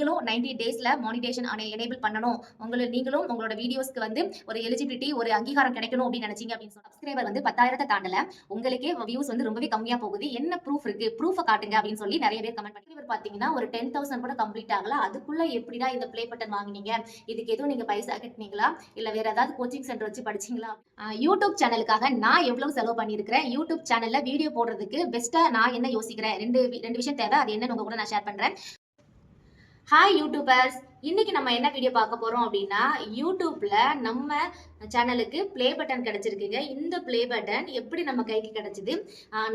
நீங்களும் ninety monetisation monetisation enable பண்ணணும். உங்களுக்கு நீங்களும் உங்களோட வீடியோஸ்க்கு வந்து ஒரு எலிஜிபிலிட்டி ஒரு அங்கீகாரம் கிடைக்கணும் அப்படின்னு நினைச்சீங்க அப்படின்னு சொல்லி சப்ஸ்கிரைபர் வந்து பத்தாயிரத்தை தாண்டல. உங்களுக்கே வியூஸ் வந்து ரொம்பவே கம்மியாக போகுது. என்ன ப்ரூஃப் இருக்கு? ப்ரூஃபை காட்டுங்க அப்படின்னு சொல்லி நிறைய பேர் கமெண்ட் பண்ணி இவர் ஒரு டென் தௌசண்ட் கூட கம்ப்ளீட் ஆகல. அதுக்குள்ள எப்படிடா இந்த ப்ளே பட்டன் வாங்குனீங்க? இதுக்கு எதுவும் நீங்க பைசா கட்டினீங்களா? இல்ல வேற ஏதாவது கோச்சிங் சென்டர் வச்சு படிச்சீங்களா? யூடியூப் சேனலுக்காக நான் எவ்வளவு செலவு பண்ணியிருக்கிறேன்? யூடியூப் சேனல்ல வீடியோ போடுறதுக்கு பெஸ்ட்டா நான் என்ன யோசிக்கிறேன்? ரெண்டு ரெண்டு விஷயம் தேவை. அது என்னன்னு உங்க கூட நான் ஷேர் பண்றேன். Hi YouTubers, இன்னைக்கு நம்ம என்ன வீடியோ பார்க்க போறோம் அப்படின்னா யூடியூப்ல நம்ம சேனலுக்கு ப்ளே பட்டன் கிடைச்சிருக்குங்க. இந்த ப்ளே பட்டன் எப்படி நம்ம கைக்கு கிடைச்சிது?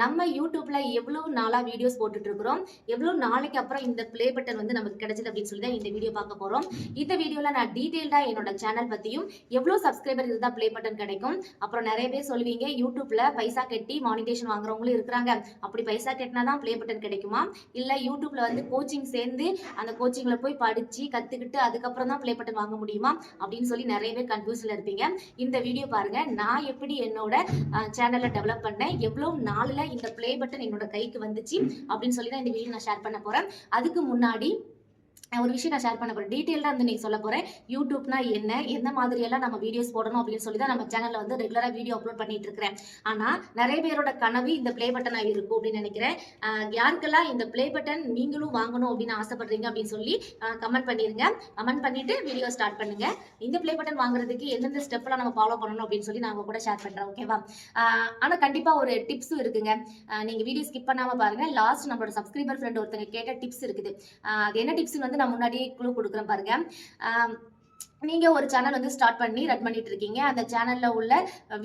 நம்ம யூடியூப்ல எவ்வளவு நாளா வீடியோஸ் போட்டுட்டு இருக்கிறோம் எவ்வளவு நாளைக்கு அப்புறம் இந்த ப்ளே பட்டன் வந்து நமக்கு கிடைச்சது அப்படின்னு சொல்லி தான் இந்த வீடியோ பார்க்க போறோம். இந்த வீடியோல நான் டீடைல்டா என்னோட சேனல் பத்தியும் எவ்வளவு சப்ஸ்கிரைபர் இருந்தா ப்ளே பட்டன் கிடைக்கும். அப்புறம் நிறைய பேர் சொல்லுவீங்க யூடியூப்ல பைசா கட்டி மானிட்டேஷன் வாங்குறவங்களும் இருக்கிறாங்க. அப்படி பைசா கட்டினா தான் ப்ளே பட்டன் கிடைக்குமா? இல்ல யூடியூப்ல வந்து கோச்சிங் சேர்ந்து அந்த கோச்சிங்ல போய் படிச்சு கத்துக்கிட்டு அதுக்கப்புறம் தான் ப்ளே பட்டன் வாங்க முடியுமா? அப்படின்னு சொல்லி நிறைய பேர் கன்ஃபியூஸ்ல இருப்பீங்க. இந்த வீடியோ பாருங்க. நான் எப்படி என்னோட சேனலை டெவலப் பண்ணேன்? எவ்வளவு நாள்ல இந்த ப்ளே பட்டன் என்னோட கைக்கு வந்துச்சு? அப்படின்னு சொல்லி தான் இந்த வீடியோ நான் ஷேர் பண்ண போறேன். அதுக்கு முன்னாடி ஒரு விஷயம் நான் ஷேர் பண்ண போகிறேன் டீட்டெயிலாக வந்து நீங்கள் சொல்ல போகிறேன் யூடியூப்னா என்ன எந்த மாதிரியெல்லாம் நம்ம வீடியோஸ் போடணும் அப்படின்னு சொல்லி தான் நம்ம சேனலில் வந்து ரெகுலராக வீடியோ அப்லோட் பண்ணிட்டு இருக்கிறேன். ஆனால் நிறைய பேரோட கனவு இந்த ப்ளே பட்டனாக இருக்கும் அப்படின்னு நினைக்கிறேன். யாருக்கெல்லாம் இந்த ப்ளே பட்டன் நீங்களும் வாங்கணும் அப்படின்னு ஆசைப்படுறீங்க அப்படின்னு சொல்லி கமெண்ட் பண்ணிடுங்க கமெண்ட் பண்ணிட்டு வீடியோ ஸ்டார்ட் பண்ணுங்க. இந்த ப்ளே பட்டன் வாங்குறதுக்கு எந்தெந்த ஸ்டெப்லாம் நம்ம ஃபாலோ பண்ணணும் அப்படின்னு சொல்லி நான் கூட ஷேர் பண்ணுறேன் ஓகேவா ஆனால் கண்டிப்பாக ஒரு டிப்ஸும் இருக்குங்க. நீங்கள் வீடியோ ஸ்கிப் பண்ணாம பாருங்கள் லாஸ்ட் நம்மளோட சப்ஸ்கிரைபர் ஃப்ரெண்ட் ஒருத்தங்க கேட்ட டிப்ஸ் இருக்குது. அது என்ன டிப்ஸ்னு வந்து நான் முன்னாடியே குழு கொடுக்குறேன் பாருங்க. நீங்கள் நீங்க ஒரு சேனல் வந்து ஸ்டார்ட் பண்ணி ரன் பண்ணிட்டு இருக்கீங்க. அந்த சேனல்ல உள்ள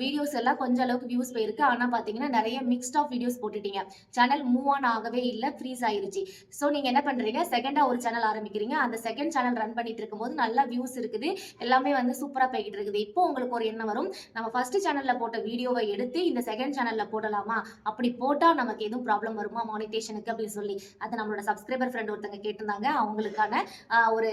வீடியோஸ் எல்லாம் கொஞ்சம் அளவுக்கு வியூஸ் போயிருக்கு. ஆனா பாத்தீங்கன்னா நிறைய மிக்ஸ்ட் ஆஃப் வீடியோஸ் போட்டுட்டீங்க. சேனல் மூவ் ஆன் ஆகவே இல்ல ஃப்ரீஸ் ஆயிருச்சு. ஸோ நீங்க என்ன பண்றீங்க? செகண்டா ஒரு சேனல் ஆரம்பிக்கிறீங்க. அந்த செகண்ட் சேனல் ரன் பண்ணிட்டு இருக்கும்போது நல்லா வியூஸ் இருக்குது. எல்லாமே வந்து சூப்பரா போய்கிட்டு இருக்குது. இப்போ உங்களுக்கு ஒரு எண்ணம் வரும். நம்ம ஃபர்ஸ்ட் சேனல்ல போட்ட வீடியோவை எடுத்து இந்த செகண்ட் சேனல்ல போடலாமா? அப்படி போட்டா நமக்கு எதுவும் ப்ராப்ளம் வருமா? மானிட்டேஷனுக்கு அப்படின்னு சொல்லி. அது நம்மளோட சப்ஸ்கிரைபர் ஃப்ரெண்ட் ஒருத்தங்க கேட்டிருந்தாங்க. அவங்களுக்கான ஒரு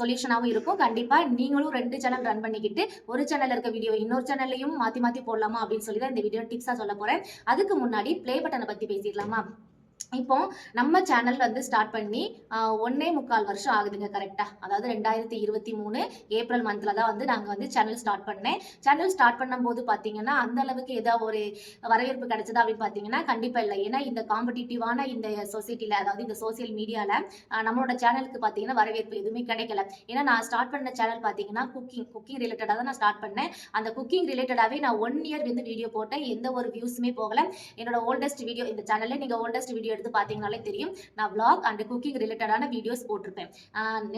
சொல்யூஷனாகவும் இருக்கும். கண்டிப்பா நீங்களும் ரெண்டு சேனல் ரன் பண்ணிக்கிட்டு ஒரு சேனல்ல இருக்க வீடியோ இன்னொரு சேனல்லையும் மாத்தி மாத்தி போடலாமா அப்படின்னு சொல்லி தான் இந்த வீடியோ டிப்ஸா சொல்ல போறேன். அதுக்கு முன்னாடி ப்ளே பட்டனை பத்தி பேசிடலாமா? இப்போ நம்ம சேனல் வந்து ஸ்டார்ட் பண்ணி ஒன்னே முக்கால் வருஷம் ஆகுதுங்க கரெக்டா அதாவது ரெண்டாயிரத்தி இருபத்தி மூணு ஏப்ரல் மந்த்ல தான் வந்து நாங்க வந்து சேனல் ஸ்டார்ட் பண்ணேன். சேனல் ஸ்டார்ட் பண்ணும்போது பாத்தீங்கன்னா அந்த அளவுக்கு ஏதாவது ஒரு வரவேற்பு கிடைச்சதா அப்படின்னு பாத்தீங்கன்னா கண்டிப்பா இல்லை. ஏன்னா இந்த காம்படிட்டிவான இந்த சொசைட்டில அதாவது இந்த சோசியல் மீடியால நம்மளோட சேனலுக்கு பாத்தீங்கன்னா வரவேற்பு எதுவுமே கிடைக்கல. ஏன்னா நான் ஸ்டார்ட் பண்ண சேனல் பாத்தீங்கன்னா குக்கிங் குக்கிங் ரிலேட்டடாக தான் நான் ஸ்டார்ட் பண்ணேன். அந்த குக்கிங் ரிலேட்டடாவே நான் ஒன் இயர் வந்து வீடியோ போட்டேன். எந்த ஒரு வியூஸுமே போகல. என்னோட ஓல்டஸ்ட் வீடியோ இந்த சேனல்ல நீங்க ஓல்டஸ்ட் வீடியோ எடுத்து பாத்தீங்கனாலே தெரியும். நான் விளாக் அண்ட் குக்கிங் ரிலேட்டடான வீடியோஸ் போட்டிருப்பேன்.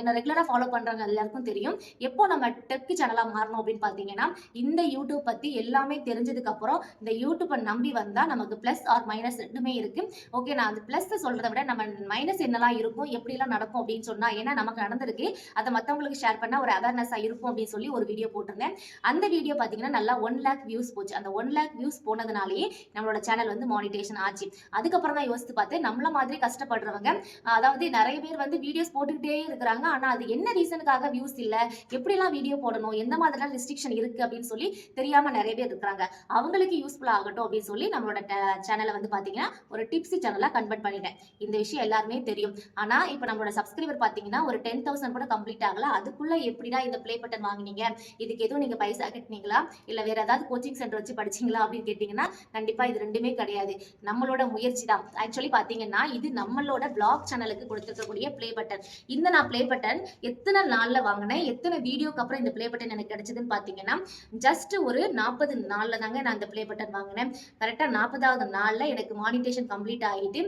என்ன ரெகுலராக ஃபாலோ பண்ணுறாங்க எல்லாருக்கும் தெரியும். எப்போ நம்ம டெக் சேனலாக மாறணும் அப்படின்னு பார்த்தீங்கன்னா இந்த யூடியூப் பற்றி எல்லாமே தெரிஞ்சதுக்கு அப்புறம் இந்த யூடியூப்பை நம்பி வந்தால் நமக்கு ப்ளஸ் ஆர் மைனஸ் ரெண்டுமே இருக்கு. ஓகே நான் அந்த ப்ளஸ் சொல்றதை விட நம்ம மைனஸ் என்னெல்லாம் இருக்கும் எப்படிலாம் நடக்கும் அப்படின்னு சொன்னால் ஏன்னா நமக்கு நடந்திருக்கு. அதை மற்றவங்களுக்கு ஷேர் பண்ணால் ஒரு அவேர்னஸாக இருக்கும் அப்படின்னு சொல்லி ஒரு வீடியோ போட்டிருந்தேன். அந்த வீடியோ பார்த்தீங்கன்னா நல்லா ஒன் லேக் வியூஸ் போச்சு. அந்த ஒன் லேக் வியூஸ் போனதுனாலேயே நம்மளோட சேனல் வந்து மானிட்டேஷன் ஆச்சு. அதுக்கப்புறம் தான் யோசித்து பார்த்து நம்மள மாதிரி கஷ்டப்படுறவங்க அதாவது நிறைய பேர் வந்து வீடியோஸ் போட்டுக்கிட்டே இருக்கிறாங்க. ஆனா அது என்ன ரீசனுக்காக வியூஸ் இல்லை? எப்படிலாம் வீடியோ போடணும்? எந்த மாதிரிலாம் ரெஸ்ட்ரிக்ஷன் இருக்கு அப்படின்னு சொல்லி தெரியாம நிறைய பேர் இருக்கிறாங்க. அவங்களுக்கு யூஸ்ஃபுல் ஆகட்டும் அப்படின்னு சொல்லி நம்மளோட சேனலை வந்து பாத்தீங்கன்னா ஒரு டிப்ஸி சேனலாக கன்வெர்ட் பண்ணிட்டேன். இந்த விஷயம் எல்லாருமே தெரியும். ஆனா இப்போ நம்மளோட சப்ஸ்கிரைபர் பாத்தீங்கன்னா ஒரு டென் தௌசண்ட் கூட கம்ப்ளீட் ஆகல. அதுக்குள்ள எப்படிடா இந்த ப்ளே பட்டன் வாங்குனீங்க? இதுக்கு எதுவும் நீங்க பைசா கட்டினீங்களா? இல்ல வேற ஏதாவது கோச்சிங் சென்டர் வச்சு படிச்சீங்களா? அப்படின்னு கேட்டீங்கன்னா கண்டிப்பா இது ரெண்டுமே கிடையாது. நம்மளோட முயற்சி தான். ஆக்சுவலி பாத்தீங்கன்னா இது நம்மளோட பிளாக் சேனலுக்கு கொடுத்துருக்கக்கூடிய ப்ளே பட்டன் இந்த நான் ப்ளே பட்டன் எத்தனை நாள்ல வாங்கினேன்? எத்தனை வீடியோக்கு அப்புறம் இந்த ப்ளே பட்டன் எனக்கு கிடைச்சதுன்னு பாத்தீங்கன்னா ஜஸ்ட் ஒரு நாற்பது நாள்ல தாங்க நான் இந்த ப்ளே பட்டன் வாங்கினேன். கரெக்டா நாற்பதாவது நாள்ல எனக்கு மானிட்டேஷன் கம்ப்ளீட் ஆகிட்டு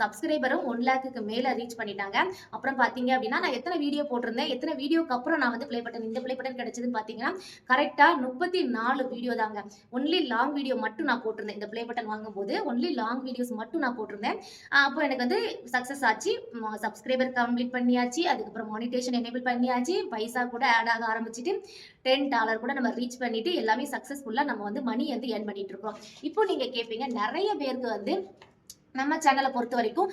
சப்ஸ்கிரைபரும் ஒன் லேக்குக்கு மேல ரீச் பண்ணிட்டாங்க. அப்புறம் பாத்தீங்க அப்படின்னா நான் எத்தனை வீடியோ போட்டிருந்தேன்? எத்தனை வீடியோக்கு அப்புறம் நான் வந்து ப்ளே பட்டன் இந்த ப்ளே பட்டன் கிடைச்சதுன்னு பாத்தீங்கன்னா கரெக்டா முப்பத்தி நாலு வீடியோ தாங்க. ஒன்லி லாங் வீடியோ மட்டும் நான் போட்டிருந்தேன். இந்த ப்ளே பட்டன் வாங்கும்போது ஒன்லி லாங் வீடியோஸ் மட்டும் நான் போட்டிருந்தேன். அப்போ எனக்கு வந்து சக்ஸஸ் ஆச்சு. சப்ஸ்கிரைபர் கம்ப்ளீட் பண்ணியாச்சு. அதுக்கப்புறம் மானிட்டேஷன் எனேபிள் பண்ணியாச்சு. பைசா கூட ஆட் ஆக ஆரம்பிச்சுட்டு டென் டாலர் கூட நம்ம ரீச் பண்ணிட்டு எல்லாமே சக்ஸஸ்ஃபுல்லாக நம்ம வந்து மணி வந்து ஏர்ன் பண்ணிட்டு இருக்கோம். இப்போ நீங்க கேட்பீங்க நிறைய பேருக்கு வந்து நம்ம சேனலை பொறுத்த வரைக்கும்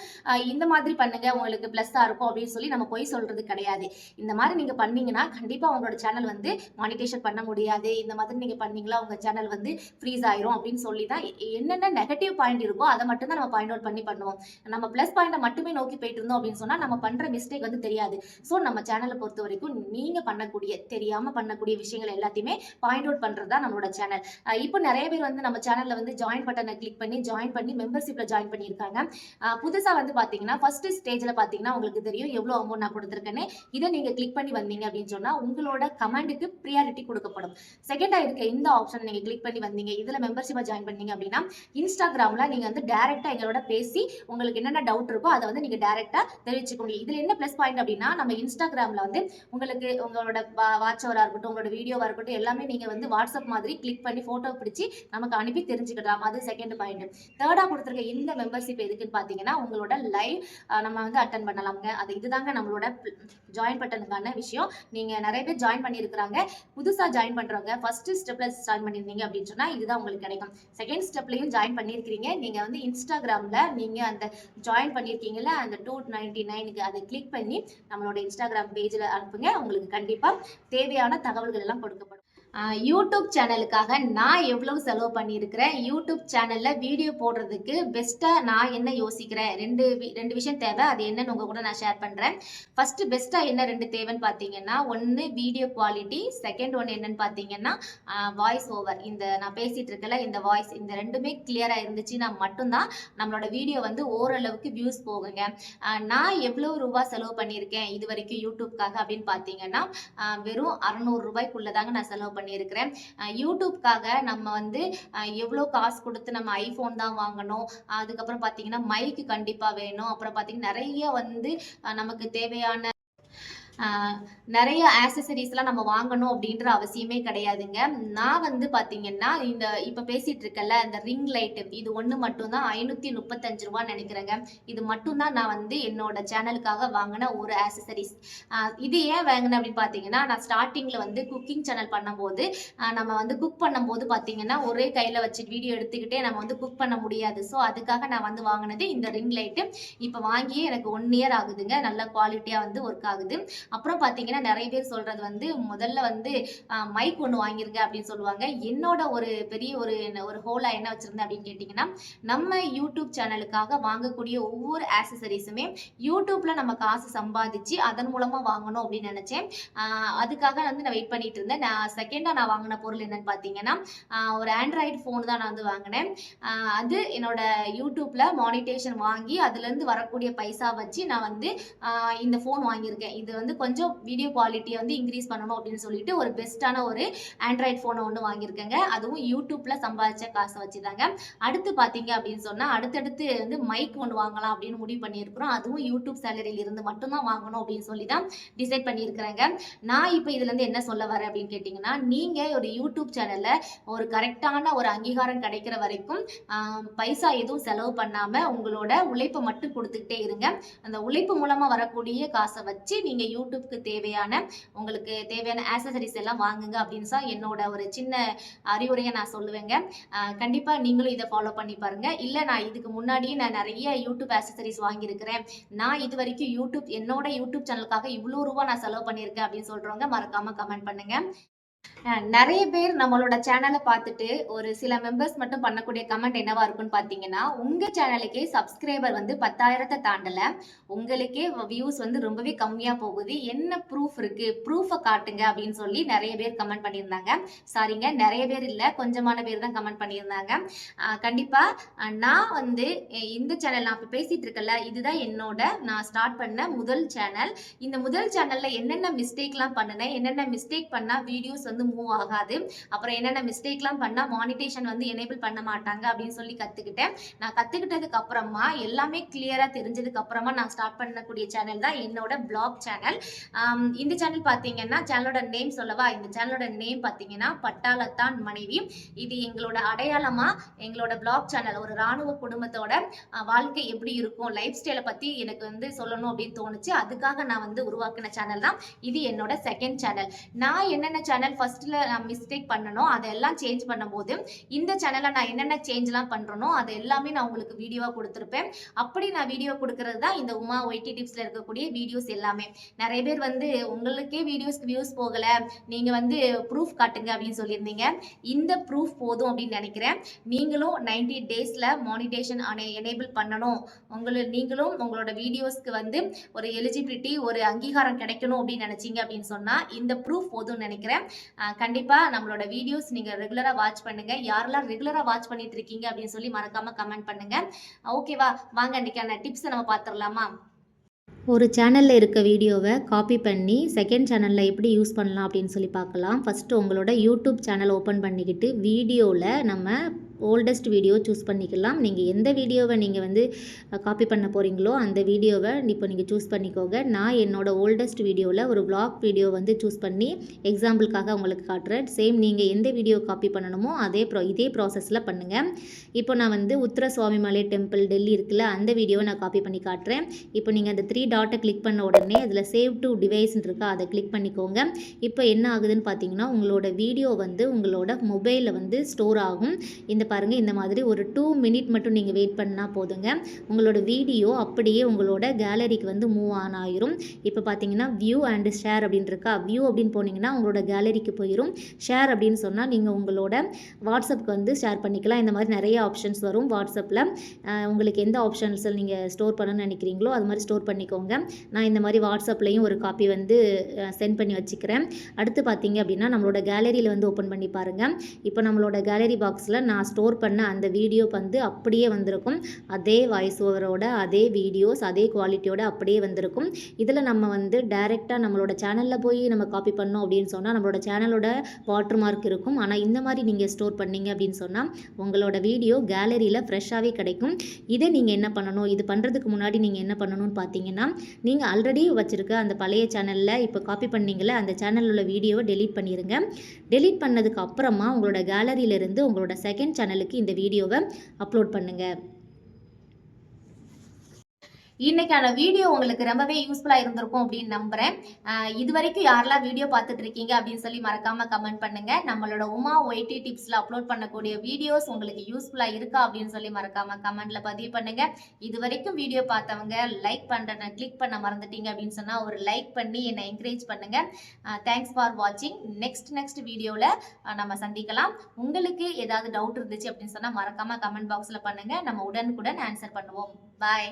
இந்த மாதிரி பண்ணுங்க உங்களுக்கு ப்ளஸ்ஸாக இருக்கும் அப்படின்னு சொல்லி நம்ம பொய் சொல்றது கிடையாது. இந்த மாதிரி நீங்க பண்ணீங்கன்னா கண்டிப்பாக உங்களோட சேனல் வந்து மானிட்டேஷன் பண்ண முடியாது. இந்த மாதிரி நீங்க பண்ணீங்களா உங்க சேனல் வந்து ஃப்ரீஸ் ஆயிரும் அப்படின்னு சொல்லி தான் என்னென்ன நெகட்டிவ் பாயிண்ட் இருக்கோ அதை மட்டும் தான் நம்ம பாயிண்ட் அவுட் பண்ணி பண்ணுவோம். நம்ம ப்ளஸ் பாயிண்ட்டை மட்டுமே நோக்கி போயிட்டு இருந்தோம் அப்படின்னு சொன்னா நம்ம பண்ற மிஸ்டேக் வந்து தெரியாது. ஸோ நம்ம சேனலை பொறுத்த வரைக்கும் நீங்க பண்ணக்கூடிய தெரியாம பண்ணக்கூடிய விஷயங்கள் எல்லாத்தையுமே பாயிண்ட் அவுட் பண்றது தான் நம்மளோட சேனல் இப்போ நிறைய பேர் வந்து நம்ம சேனல்ல வந்து ஜாயின் பட்டனை கிளிக் பண்ணி ஜாயின் பண்ணி மெம்பர்ஷிப்ல ஜாயின் பண்ணி அஹ் புதுசா வந்து பாத்தீங்கன்னா ஃபர்ஸ்ட் ஸ்டேஜ்ல பாத்தீங்கன்னா உங்களுக்கு தெரியும் எவ்வளோ அமௌண்ட் நான் கொடுத்துருக்கேன்னு. இதை நீங்க கிளிக் பண்ணி வந்தீங்க அப்படின்னு சொன்னா உங்களோட கமெண்ட்டுக்கு ப்ரியாரிட்டி கொடுக்கப்படும். செகண்டாக இருக்க இந்த ஆப்ஷன் நீங்க கிளிக் பண்ணி வந்தீங்க இதுல மெம்பர்ஷிப்பா ஜாயின் பண்ணீங்க அப்படின்னா இன்ஸ்டாகிராம்ல நீங்க வந்து டேரெக்டாக எங்களோட பேசி உங்களுக்கு என்னென்ன டவுட் இருக்கோ அதை வந்து நீங்க டேரெக்டாக தெரிவிச்சுக்க முடியும். இதில் என்ன ப்ளஸ் பாயிண்ட் அப்படின்னா நம்ம இன்ஸ்டாகிராம்ல வந்து உங்களுக்கு உங்களோட வாட்ச் இருக்கட்டும் உங்களோட வீடியோவா இருக்கட்டும் எல்லாமே நீங்க வந்து வாட்ஸ்அப் மாதிரி கிளிக் பண்ணி ஃபோட்டோ பிடிச்சி நமக்கு அனுப்பி தெரிஞ்சுக்கலாம் அது செகண்ட் பாயிண்ட் தேர்டா கொடுத்துருக்க இந்த மெம்பர் மெம்பர்ஷிப் எதுக்குன்னு பார்த்தீங்கன்னா உங்களோட லைவ் நம்ம வந்து அட்டன் பண்ணலாமுங்க. அது இதுதாங்க நம்மளோட ஜாயின் பட்டனுக்கான விஷயம். நீங்கள் நிறைய பேர் ஜாயின் பண்ணியிருக்கிறாங்க. புதுசாக ஜாயின் பண்றவங்க ஃபர்ஸ்ட் ஸ்டெப்பில் ஜாயின் பண்ணியிருந்தீங்க அப்படின்னு சொன்னால் இதுதான் உங்களுக்கு கிடைக்கும். செகண்ட் ஸ்டெப்லையும் ஜாயின் பண்ணியிருக்கிறீங்க. நீங்கள் வந்து இன்ஸ்டாகிராமில் நீங்கள் அந்த ஜாயின் பண்ணியிருக்கீங்கல்ல அந்த டூ நைன்டி நைனுக்கு அதை கிளிக் பண்ணி நம்மளோட இன்ஸ்டாகிராம் பேஜில் அனுப்புங்க. உங்களுக்கு கண்டிப்பாக தேவையான தகவல்கள் எல்லாம் கொடுக்கப்படும். யூடியூப் சேனலுக்காக நான் எவ்வளவு செலவு பண்ணியிருக்கிறேன்? யூடியூப் சேனலில் வீடியோ போடுறதுக்கு பெஸ்ட்டாக நான் என்ன யோசிக்கிறேன்? ரெண்டு வி- ரெண்டு விஷயம் தேவை. அது என்னன்னு உங்கள் கூட நான் ஷேர் பண்ணுறேன் ஃபஸ்ட்டு பெஸ்ட்டாக என்ன ரெண்டு தேவைன்னு பார்த்தீங்கன்னா ஒன்று வீடியோ குவாலிட்டி செகண்ட் ஒன்று என்னன்னு பார்த்தீங்கன்னா வாய்ஸ் ஓவர் இந்த நான் பேசிகிட்டு இருக்கல இந்த வாய்ஸ் இந்த ரெண்டுமே கிளியராக இருந்துச்சுன்னா மட்டும்தான் நம்மளோட வீடியோ வந்து ஓரளவுக்கு வியூஸ் போகுங்க. நான் எவ்வளவு ரூபாய் செலவு பண்ணியிருக்கேன்? இது வரைக்கும் யூடியூப்காக அப்படின்னு பார்த்தீங்கன்னா வெறும் அறநூறு ரூபாய்க்குள்ளதாங்க நான் செலவு பண்ணியிருக்கிறேன். ஆஹ் யூடியூப்காக நம்ம வந்து எவ்வளோ காசு கொடுத்து நம்ம ஐஃபோன் தான் வாங்கணும். அதுக்கப்புறம் பார்த்தீங்கன்னா மைக்கு கண்டிப்பாக வேணும். அப்புறம் பார்த்தீங்கன்னா நிறைய வந்து நமக்கு தேவையான நிறைய ஆக்சசரிஸ்லாம் நம்ம வாங்கணும் அப்படின்ற அவசியமே கிடையாதுங்க. நான் வந்து பார்த்தீங்கன்னா இந்த இப்போ பேசிகிட்டு இருக்கல இந்த ரிங் லைட்டு இது ஒன்று மட்டும்தான் ஐநூற்றி முப்பத்தஞ்சு ரூபான்னு நினைக்கிறேங்க. இது மட்டும்தான் நான் வந்து என்னோட சேனலுக்காக வாங்கின ஒரு ஆக்சசரிஸ் இது ஏன் வாங்கினேன் அப்படின்னு பார்த்தீங்கன்னா நான் ஸ்டார்டிங்கில் வந்து குக்கிங் சேனல் பண்ணும்போது நம்ம வந்து குக் பண்ணும்போது பார்த்தீங்கன்னா ஒரே கையில் வச்சு வீடியோ எடுத்துக்கிட்டே நம்ம வந்து குக் பண்ண முடியாது. ஸோ அதுக்காக நான் வந்து வாங்கினது இந்த ரிங் லைட்டு இப்போ வாங்கியே எனக்கு ஒன் இயர் ஆகுதுங்க. நல்ல குவாலிட்டியாக வந்து ஒர்க் ஆகுது. அப்புறம் பார்த்தீங்கன்னா நிறைய பேர் சொல்றது வந்து முதல்ல வந்து மைக் ஒன்று வாங்கிருங்க அப்படின்னு சொல்லுவாங்க. என்னோட ஒரு பெரிய ஒரு ஒரு ஹோலா என்ன வச்சிருந்தேன் அப்படின்னு கேட்டிங்கன்னா நம்ம யூடியூப் சேனலுக்காக வாங்கக்கூடிய ஒவ்வொரு ஆக்சசரிஸுமே யூடியூப்ல நம்ம காசு சம்பாதிச்சு அதன் மூலமா வாங்கணும் அப்படின்னு நினைச்சேன். அதுக்காக வந்து நான் வெயிட் பண்ணிட்டு இருந்தேன். நான் செகண்டா நான் வாங்கின பொருள் என்னன்னு பார்த்தீங்கன்னா ஒரு ஆண்ட்ராய்டு ஃபோன் தான் நான் வந்து வாங்கினேன். அது என்னோட யூடியூப்ல மானிட்டேஷன் வாங்கி அதுல இருந்து வரக்கூடிய பைசா வச்சு நான் வந்து இந்த ஃபோன் வாங்கியிருக்கேன். இது வந்து கொஞ்சம் வீடியோ குவாலிட்டியை வந்து இன்க்ரீஸ் பண்ணணும் அப்படின்னு சொல்லிட்டு ஒரு பெஸ்ட்டான ஒரு ஆண்ட்ராய்ட் ஃபோனை ஒன்று வாங்கியிருக்கேங்க. அதுவும் யூடியூப்பில் சம்பாதிச்ச காசை வச்சுதாங்க. அடுத்து பார்த்தீங்க அப்படின்னு சொன்னால் அடுத்தடுத்து வந்து மைக் ஒன்று வாங்கலாம் அப்படின்னு முடிவு பண்ணியிருக்கிறோம். அதுவும் யூடியூப் சேலரியிலிருந்து மட்டும்தான் வாங்கணும் அப்படின்னு சொல்லி தான் டிசைட் பண்ணியிருக்கிறேங்க. நான் இப்போ இதுலேருந்து என்ன சொல்ல வரேன் அப்படின்னு கேட்டிங்கன்னா நீங்கள் ஒரு யூடியூப் சேனலில் ஒரு கரெக்டான ஒரு அங்கீகாரம் கிடைக்கிற வரைக்கும் பைசா எதுவும் செலவு பண்ணாமல் உங்களோட உழைப்பை மட்டும் கொடுத்துக்கிட்டே இருங்க. அந்த உழைப்பு மூலமாக வரக்கூடிய காசை வச்சு நீங்கள் யூடியூப்க்கு தேவையான உங்களுக்கு தேவையான ஆசசரிஸ் எல்லாம் வாங்குங்க அப்படின்னு தான் என்னோட ஒரு சின்ன அறிவுரையை நான் சொல்லுவேங்க. கண்டிப்பாக நீங்களும் இதை ஃபாலோ பண்ணி பாருங்க. இல்லை நான் இதுக்கு முன்னாடியே நான் நிறைய யூடியூப் ஆசசரிஸ் வாங்கியிருக்கிறேன். நான் இது வரைக்கும் யூடியூப் என்னோட யூடியூப் சேனலுக்காக இவ்வளோ ரூபா நான் செலவு பண்ணியிருக்கேன் அப்படின்னு சொல்கிறவங்க மறக்காமல் கமெண்ட் பண்ணுங்கள் நிறைய பேர் நம்மளோட சேனலை பார்த்துட்டு ஒரு சில மெம்பர்ஸ் மட்டும் பண்ணக்கூடிய கமெண்ட் என்னவா இருக்குன்னு பார்த்தீங்கன்னா உங்க சேனலுக்கே சப்ஸ்கிரைபர் வந்து பத்தாயிரத்தை தாண்டல. உங்களுக்கே வியூஸ் வந்து ரொம்பவே கம்மியா போகுது. என்ன ப்ரூஃப் இருக்கு? ப்ரூஃபை காட்டுங்க அப்படின்னு சொல்லி நிறைய பேர் கமெண்ட் பண்ணியிருந்தாங்க. சாரிங்க நிறைய பேர் இல்லை கொஞ்சமான பேர் தான் கமெண்ட் பண்ணியிருந்தாங்க. கண்டிப்பாக கண்டிப்பா நான் வந்து இந்த சேனல் நான் இப்போ பேசிட்டு இருக்கல இதுதான் என்னோட நான் ஸ்டார்ட் பண்ண முதல் சேனல் இந்த முதல் சேனல்ல என்னென்ன மிஸ்டேக்லாம் பண்ணினேன் என்னென்ன மிஸ்டேக் பண்ணா வீடியோஸ் வந்து மூவ் ஆகாது. அப்புறம் என்னென்ன மிஸ்டேக்லாம் பண்ணால் மானிட்டேஷன் வந்து எனேபிள் பண்ண மாட்டாங்க அப்படின்னு சொல்லி கற்றுக்கிட்டேன் நான் கற்றுக்கிட்டதுக்கு அப்புறமா எல்லாமே கிளியராக தெரிஞ்சதுக்கு அப்புறமா நான் ஸ்டார்ட் பண்ணக்கூடிய சேனல் தான் என்னோட பிளாக் சேனல் இந்த சேனல் பார்த்தீங்கன்னா சேனலோட நேம் சொல்லவா? இந்த சேனலோட நேம் பார்த்தீங்கன்னா பட்டாளத்தான் மனைவி. இது எங்களோட அடையாளமாக எங்களோட பிளாக் சேனல் ஒரு ராணுவ குடும்பத்தோட வாழ்க்கை எப்படி இருக்கும் லைஃப் ஸ்டைலை பற்றி எனக்கு வந்து சொல்லணும் அப்படின்னு தோணுச்சு. அதுக்காக நான் வந்து உருவாக்கின சேனல் தான். இது என்னோட செகண்ட் சேனல் நான் என்னென்ன சேனல் ஃபஸ்ட்டில் நான் மிஸ்டேக் பண்ணனோ அதெல்லாம் சேஞ்ச் பண்ணும்போது இந்த சேனலில் நான் என்னென்ன சேஞ்செலாம் பண்ணுறனோ அது எல்லாமே நான் உங்களுக்கு வீடியோவாக கொடுத்துருப்பேன். அப்படி நான் வீடியோ கொடுக்கறது தான் இந்த உமா ஒய்டி டிப்ஸில் இருக்கக்கூடிய வீடியோஸ் எல்லாமே. நிறைய பேர் வந்து உங்களுக்கே வீடியோஸ்க்கு வியூஸ் போகலை. நீங்கள் வந்து ப்ரூஃப் காட்டுங்க அப்படின்னு சொல்லியிருந்தீங்க. இந்த ப்ரூஃப் போதும் அப்படின்னு நினைக்கிறேன். நீங்களும் நைன்டி டேஸில் மானிட்டேஷன் எனேபிள் பண்ணணும் உங்களை நீங்களும் உங்களோட வீடியோஸ்க்கு வந்து ஒரு எலிஜிபிலிட்டி ஒரு அங்கீகாரம் கிடைக்கணும் அப்படின்னு நினச்சிங்க அப்படின்னு சொன்னால் இந்த ப்ரூஃப் போதும்னு நினைக்கிறேன். கண்டிப்பாக நம்மளோட வீடியோஸ் நீங்கள் ரெகுலராக வாட்ச் பண்ணுங்கள் யாரெல்லாம் ரெகுலராக வாட்ச் பண்ணிட்டு இருக்கீங்க அப்படின்னு சொல்லி மறக்காம கமெண்ட் பண்ணுங்கள் ஓகேவா வாங்க அன்றைக்கான டிப்ஸை நம்ம பார்த்துடலாமா ஒரு சேனலில் இருக்க வீடியோவை காப்பி பண்ணி செகண்ட் சேனலில் எப்படி யூஸ் பண்ணலாம் அப்படின்னு சொல்லி பார்க்கலாம் ஃபஸ்ட்டு உங்களோட யூடியூப் சேனல் ஓப்பன் பண்ணிக்கிட்டு வீடியோவில் நம்ம ஓல்டஸ்ட் வீடியோ சூஸ் பண்ணிக்கலாம். நீங்கள் எந்த வீடியோவை நீங்கள் வந்து காப்பி பண்ண போகிறீங்களோ அந்த வீடியோவை இப்போ நீங்கள் சூஸ் பண்ணிக்கோங்க. நான் என்னோட ஓல்டஸ்ட் வீடியோவில் ஒரு vlog வீடியோ வந்து சூஸ் பண்ணி எக்ஸாம்பிளுக்காக உங்களுக்கு காட்டுறேன். சேம் நீங்கள் எந்த வீடியோ காப்பி பண்ணணுமோ அதே ப்ரா இதே ப்ராசஸில் பண்ணுங்கள் இப்போ நான் வந்து உத்தர சுவாமிமலை டெம்பிள் டெல்லி இருக்குல்ல அந்த வீடியோவை நான் காப்பி பண்ணி காட்டுறேன். இப்போ நீங்கள் அந்த த்ரீ டாட்டை கிளிக் பண்ண உடனே அதில் சேவ் டு டிவைஸ்ன்னு இருக்கா அதை கிளிக் பண்ணிக்கோங்க. இப்போ என்ன ஆகுதுன்னு பார்த்தீங்கன்னா உங்களோட வீடியோ வந்து உங்களோட மொபைலில் வந்து ஸ்டோர் ஆகும். இந்த பாருங்கள் இந்த மாதிரி ஒரு டூ மினிட் மட்டும் நீங்கள் வெயிட் பண்ணால் போதுங்க. உங்களோட வீடியோ அப்படியே உங்களோட கேலரிக்கு வந்து மூவ் ஆன் ஆயிரும். இப்போ பார்த்தீங்கன்னா வியூ அண்ட் ஷேர் அப்படின்னு இருக்கா வியூ அப்படின்னு போனீங்கன்னா உங்களோட கேலரிக்கு போயிடும் ஷேர் அப்படின்னு சொன்னால் நீங்கள் உங்களோட வாட்ஸ்அப்புக்கு வந்து ஷேர் பண்ணிக்கலாம். இந்த மாதிரி நிறைய ஆப்ஷன்ஸ் வரும் வாட்ஸ்அப்பில் உங்களுக்கு எந்த ஆப்ஷன்ஸில் நீங்கள் ஸ்டோர் பண்ணணும்னு நினைக்கிறீங்களோ அது மாதிரி ஸ்டோர் பண்ணிக்கோங்க. நான் இந்த மாதிரி வாட்ஸ்அப்லேயும் ஒரு காப்பி வந்து சென்ட் பண்ணி வச்சுக்கிறேன். அடுத்து பார்த்தீங்க அப்படின்னா நம்மளோட கேலரியில் வந்து ஓப்பன் பண்ணி பாருங்கள் இப்போ நம்மளோட கேலரி பாக்ஸில் நான் ஸ்டோர் ஸ்டோர் பண்ண அந்த வீடியோ வந்து அப்படியே வந்திருக்கும். அதே வாய்ஸ் ஓவரோட அதே வீடியோஸ் அதே குவாலிட்டியோட அப்படியே வந்திருக்கும். இதில் நம்ம வந்து டைரெக்டாக நம்மளோட சேனலில் போய் நம்ம காப்பி பண்ணோம் அப்படின்னு சொன்னால் நம்மளோட சேனலோட வாட்டர் மார்க் இருக்கும். ஆனால் இந்த மாதிரி நீங்கள் ஸ்டோர் பண்ணீங்க அப்படின்னு சொன்னால் உங்களோட வீடியோ கேலரியில் ஃப்ரெஷ்ஷாகவே கிடைக்கும். இதை நீங்கள் என்ன பண்ணணும்? இது பண்ணுறதுக்கு முன்னாடி நீங்கள் என்ன பண்ணணும்னு பார்த்தீங்கன்னா நீங்கள் ஆல்ரெடி வச்சுருக்க அந்த பழைய சேனலில் இப்போ காப்பி பண்ணீங்களே அந்த சேனலில் உள்ள வீடியோவை டெலீட் பண்ணிடுங்க டெலீட் பண்ணதுக்கு அப்புறமா உங்களோட கேலரியிலேருந்து உங்களோட செகண்ட் சேனலுக்கு இந்த வீடியோவை அப்லோட் பண்ணுங்கள் இன்னைக்கான வீடியோ உங்களுக்கு ரொம்பவே யூஸ்ஃபுல்லாக இருந்திருக்கும் அப்படின்னு நம்புகிறேன் இது வரைக்கும் யாரெல்லாம் வீடியோ பார்த்துட்டு இருக்கீங்க அப்படின்னு சொல்லி மறக்காம கமெண்ட் பண்ணுங்க. நம்மளோட உமா ஒய்டி டிப்ஸில் அப்லோட் பண்ணக்கூடிய வீடியோஸ் உங்களுக்கு யூஸ்ஃபுல்லாக இருக்கா அப்படின்னு சொல்லி மறக்காம கமெண்ட்ல பதிவு பண்ணுங்க. இது வரைக்கும் வீடியோ பார்த்தவங்க லைக் பண்ணுறேன் கிளிக் பண்ண மறந்துட்டீங்க அப்படின்னு சொன்னால் ஒரு லைக் பண்ணி என்னை என்கரேஜ் பண்ணுங்க. தேங்க்ஸ் ஃபார் வாட்சிங் நெக்ஸ்ட் நெக்ஸ்ட் வீடியோவில் நம்ம சந்திக்கலாம். உங்களுக்கு ஏதாவது டவுட் இருந்துச்சு அப்படின்னு சொன்னால் மறக்காம கமெண்ட் பாக்ஸில் பண்ணுங்க. நம்ம உடனுக்குடன் ஆன்சர் பண்ணுவோம். பாய்